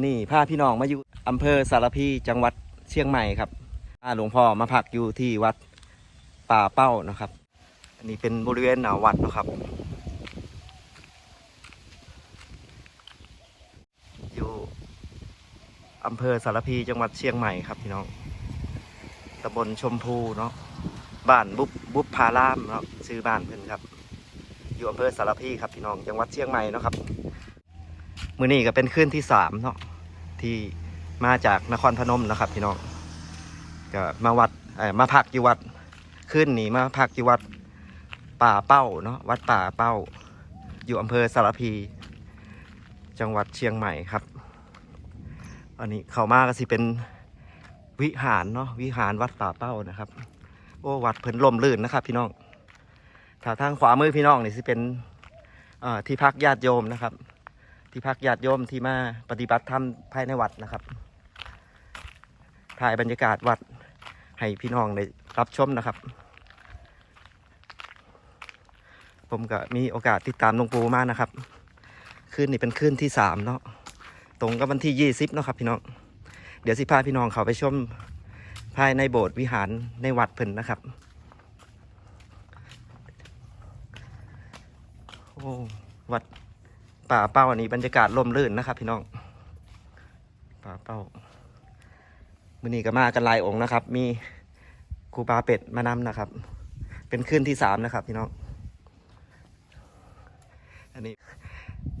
ื่อนี้พาพี่น้องมาอยู่อำเภอสารพีจังหวัดเชียงใหม่ครับพาหลวงพ่อมาพักอยู่ที่วัดป่าเป้านะครับ อันนี้เป็นบริเวณหนาวัดนะครับ อยู่อำเภอสารพีจังหวัดเชียงใหม่ครับพี่น้องตำบลชมพูเนาะบ้านบุบบุบพารามเนาะชื่อบ้านเพิ่นครับ อยู่อำเภอสารพีครับพี่น้องจังหวัดเชียงใหม่เนาะครับ มือนี้ก็เป็นคืนที่สามเนาะ ที่มาจากนครพนมนะครับพี่น้องก็มาวัดมาพักอยู่วัดคืนนี้มาพักอยู่วัดป่าเป้าเนาะวัดป่าเป้า อยู่อำเภอสารพี จังหวัดเชียงใหม่ครับ อันนี้เขามาก็สิเป็นวิหารเนาะวิหารวัดป่าเป้านะครับ โอ้วัดเพิ่นลมลื่นนะครับ พี่น้องถ้าทางขวามือพี่น้องนี่สิเป็นที่พักญาติโยมนะครับ ที่พักญาติโยมที่มาปฏิบัติธรรมภายในวัดนะครับ ถ่ายบรรยากาศวัดให้พี่น้องได้รับชมนะครับ ผมก็มีโอกาสติดตามหลวงปู่มากนะครับคืนนี้เป็นคืนที่สามเนาะตรงกับวันที่ยี่สิบเนาะครับพี่น้อง เดี๋ยวสิพาพี่น้องเขาไปชมภายในโบสถ์วิหารในวัดเพิ่นนะครับ โอ้วัด ป่าเป้าอันนี้บรรยากาศลมรื่นนะครับ พี่น้องป่าเป้ามือนี้ก็มากันหลายองค์นะครับ มีครูปลาเป็ดมานำนะครับ เป็นคืนที่สามนะครับ พี่น้อง อันนี้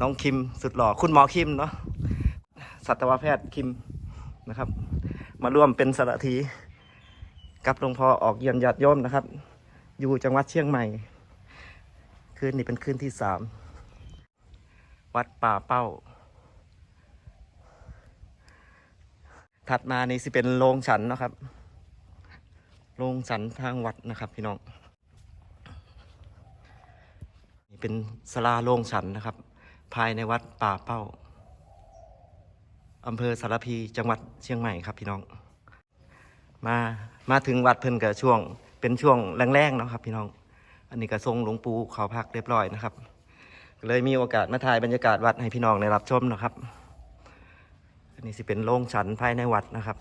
น้องคิมสุดหล่อคุณหมอคิมเนาะสัตวแพทย์คิมนะครับ มาร่วมเป็นสารทีกับหลวงพ่อออกเยี่ยมญาติโยมนะครับ อยู่จังหวัดเชียงใหม่ คืนนี้เป็นคืนที่สาม วัดป่าเป้า ถัดมานี่สิเป็นโรงฉันนะครับ โรงฉันทางวัดนะครับ พี่น้อง นี่เป็นสลาโรงฉันนะครับ ภายในวัดป่าเป้าอำเภอสารพีจังหวัดเชียงใหม่ครับพี่น้อง มามาถึงวัดเพิ่นกับช่วง เป็นช่วงแรงๆเนาะครับ พี่น้อง อันนี้ก็ทรงหลวงปู่เขาพักเรียบร้อยนะครับ เลยมีโอกาสมาถ่ายบรรยากาศวัดให้พี่น้องได้รับชมนะครับ อันนี้สิเป็นโรงฉันภายในวัดนะครับ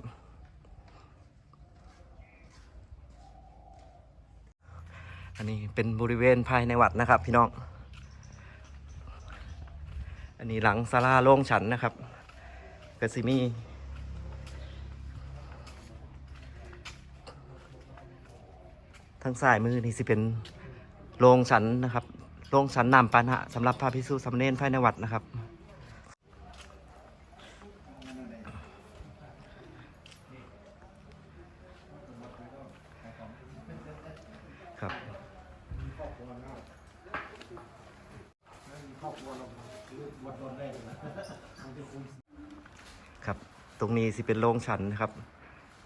อันนี้เป็นบริเวณภายในวัดนะครับ พี่น้อง อันนี้หลังศาลาโรงฉันนะครับก็สิมีทางซ้ายมือนี่สิเป็นโรงฉันนะครับ โรงฉันนำปานะสำหรับพระพิสุสามเณรภายในวัดนะครับ ครับครับ ตรงนี้สิเป็นโรงฉันนะครับ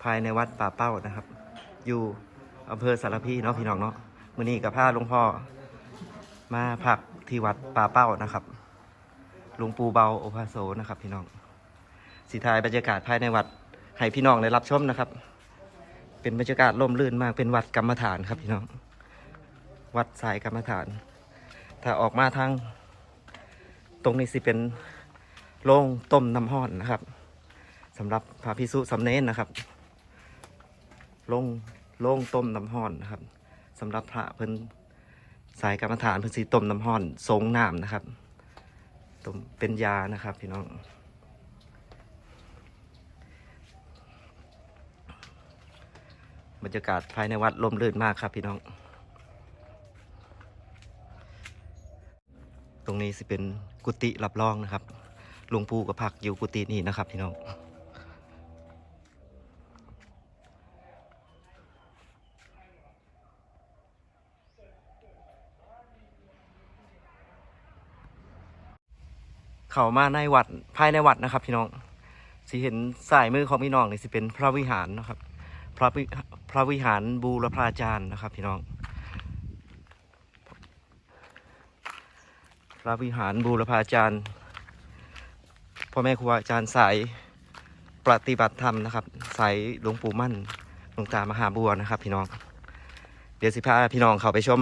ภายในวัดป่าเป้านะครับ อยู่อำเภอสารพีเนาะพี่น้องเนาะมื้อนี้กับพาหลวงพ่อ มาพักที่วัดป่าเป้านะครับหลวงปู่เบาโอภาโซนะครับ พี่น้องสีทายบรรยากาศภายในวัดให้พี่น้องได้รับชมนะครับ เป็นบรรยากาศร่มรื่นมากเป็นวัดกรรมฐานครับพี่น้อง วัดสายกรรมฐาน ถ้าออกมาทางตรงนี้สิเป็นโรงต้มน้ำห้อนนะครับสำหรับพระพิสุสำเนนนะครับโรงโรงต้มน้ำห้อนนะครับสำหรับพระเพิ่น สายกรรมฐานเพิ่นสิต้มน้ำห้อนสงน้ำนะครับต้มเป็นยานะครับพี่น้องบรรยากาศภายในวัดลมรื่นมากครับพี่น้อง ตรงนี้สิเป็นกุฏิรับรองนะครับหลวงปู่กับพักอยู่กุฏินี้นะครับพี่น้อง เข้ามาในวัดภายในวัดนะครับ พี่น้องสิเห็นสายมือของพี่น้องนี่สิเป็นพระวิหารนะครับ พระพระวิหารบูรพาจารย์นะครับ พี่น้อง พระวิหารบูรพาจารย์พ่อแม่ครูอาจารย์สายปฏิบัติธรรมนะครับสายหลวงปู่มั่นหลวงตามหาบัวนะครับ พี่น้อง เดี๋ยวสิพาพี่น้องเข้าไปชม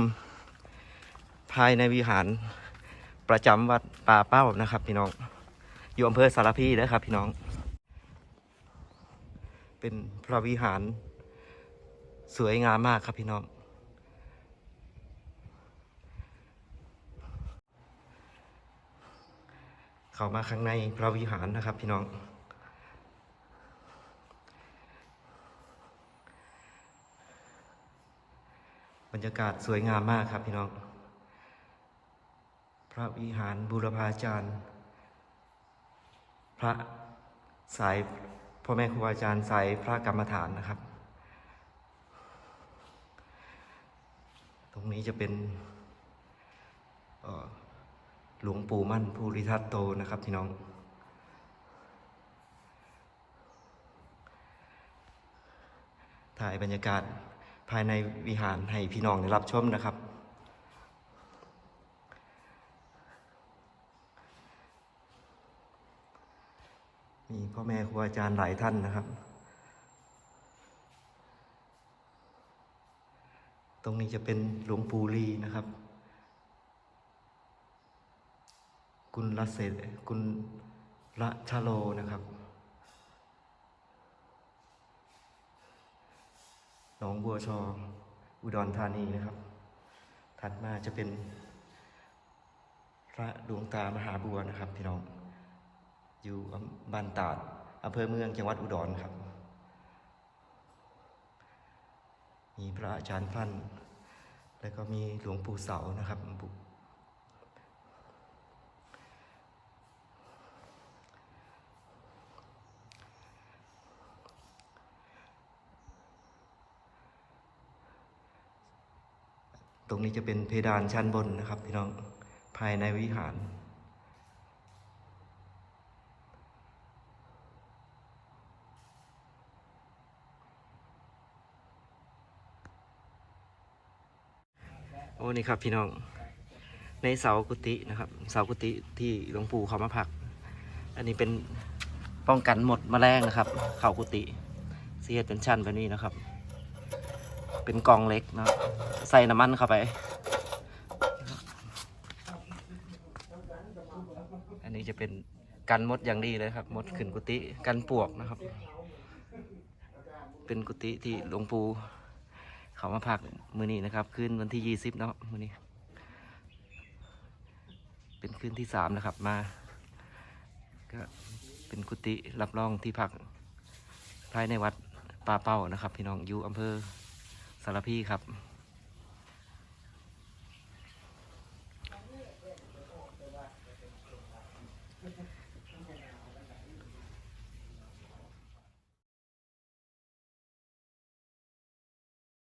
ภายในวิหาร ประจำวัดป่าเป้านะครับ พี่น้อง อยู่อำเภอสารพีนะครับ พี่น้อง เป็นพระวิหาร สวยงามมากครับพี่น้องเข้ามาข้างในพระวิหารนะครับ พี่น้องบรรยากาศสวยงามมากครับพี่น้อง พระวิหารบูรพาจารย์ พระสายพ่อแม่ครูอาจารย์สายพระกรรมฐานนะครับ ตรงนี้จะเป็นหลวงปู่มั่นภูริทัตโตนะครับพี่น้อง ถ่ายบรรยากาศภายในวิหารให้พี่น้องได้รับชมนะครับ มีพ่อแม่ครูอาจารย์หลายท่านนะครับ ตรงนี้จะเป็นหลวงปู่ลีนะครับ กุลละเศษกุลละชะโลนะครับหนองบัวชออุดรธานีนะครับ ถัดมาจะเป็นพระดวงตามหาบัวนะครับพี่น้อง อยู่บ้านตาดอำเภอเมืองจังหวัดอุดรครับ มีพระอาจารย์พันธ์แล้วก็มีหลวงปู่เสานะครับตรงนี้จะเป็นเพดานชั้นบนนะครับพี่น้องภายในวิหาร โอ้นี่ครับพี่น้อง ในเสากุฏินะครับ เสากุฏิที่หลวงปู่เขามาพัก อันนี้เป็นป้องกันหมดแมลงนะครับ เข่ากุฏิเสียดเป็นชั้นแบบนี้นะครับ เป็นกองเล็กนะใส่น้ำมันเข้าไป อันนี้จะเป็นกันมดอย่างดีเลยครับ มดขึ้นกุฏิกันปวกนะครับ เป็นกุฏิที่หลวงปู่ เขามาพักมือนี้นะครับคืนวันที่ยี่สิบเนาะมือนี้ เป็นคืนที่สามนะครับมา ก็เป็นกุฏิรับรองที่พักภายในวัดป่าเป้านะครับ พี่น้องอยู่อำเภอสารพีครับ